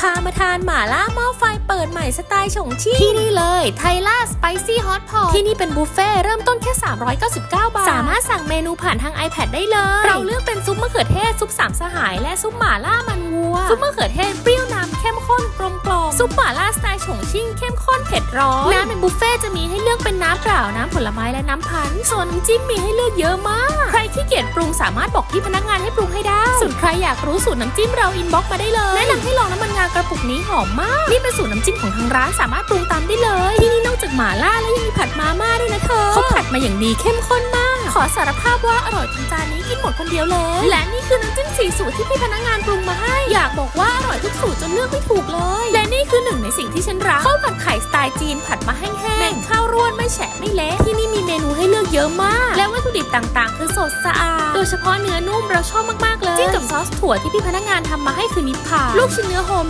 พามาทานหม่าล่าหม้อไฟเปิดใหม่สไตล์ฉงชิ่งที่นี่เลยไทล่าสไปซี่ฮอตพอตที่นี่เป็นบุฟเฟ่ต์เริ่มต้นแค่ 399 บาท สามารถสั่งเมนูผ่านทาง iPad ได้เลย เราเลือกเป็นซุปมะเขือเทศซุปสามสหาย และซุปหม่าล่ามันวัว ซุปมะเขือเทศเปรี้ยวนำเข้มข้นกลมกล่อมซุปหม่าล่าสไตล์ฉงชิ่งเข้มข้นเผ็ดร้อนน้ำในบุฟเฟ่ต์จะมีให้เลือกเป็นน้ำเปล่าน้ำผลไม้และน้ำพันธุ์ส่วนน้ำจิ้มมีให้เลือกเยอะมาก ใครขี้เกียจปรุงสามารถบอกที่พนักงานให้ปรุงให้ได้ ส่วนใครอยากรู้สูตรน้ำจิ้มเราอินบ็อกมาได้เลย แนะนำให้ลองน้ำมันงากระปุกนี้หอมมาก นี่เป็นสูตรน้ำจิ้มของทางร้านสามารถปรุงตามได้เลย ที่นี่นอกจากหม่าล่าแล้วยังมีผัดมาม่าด้วยนะเธอเขาผัดมาอย่างดีเข้มข้นมาก ขอสารภาพว่าอร่อยจนจานนี้กินหมดคนเดียวเลย และนี่คือน้ำจิ้มสีสูตรที่พี่พนักงานปรุงมาให้ อยากบอกว่าอร่อยทุกสูตรจนเลือกไม่ถูกเลย และนี่คือหนึ่งในสิ่งที่ฉันรักข้าวผัดไข่สไตล์จีนผัดมาแห้งๆแบ่งข้าวร่วนไม่แฉะไม่เละที่นี่มีเมนูให้เลือกเยอะมาก และวัตถุดิบต่างๆ คือสดสะอาด ดยเฉพาะเนื้อนุ่มเราชอบมาก ๆ เลย จิ้มกับซอสถั่วที่พี่พนักงานทำมาให้คือนิพพานลูกชิ้นเนื้อโฮม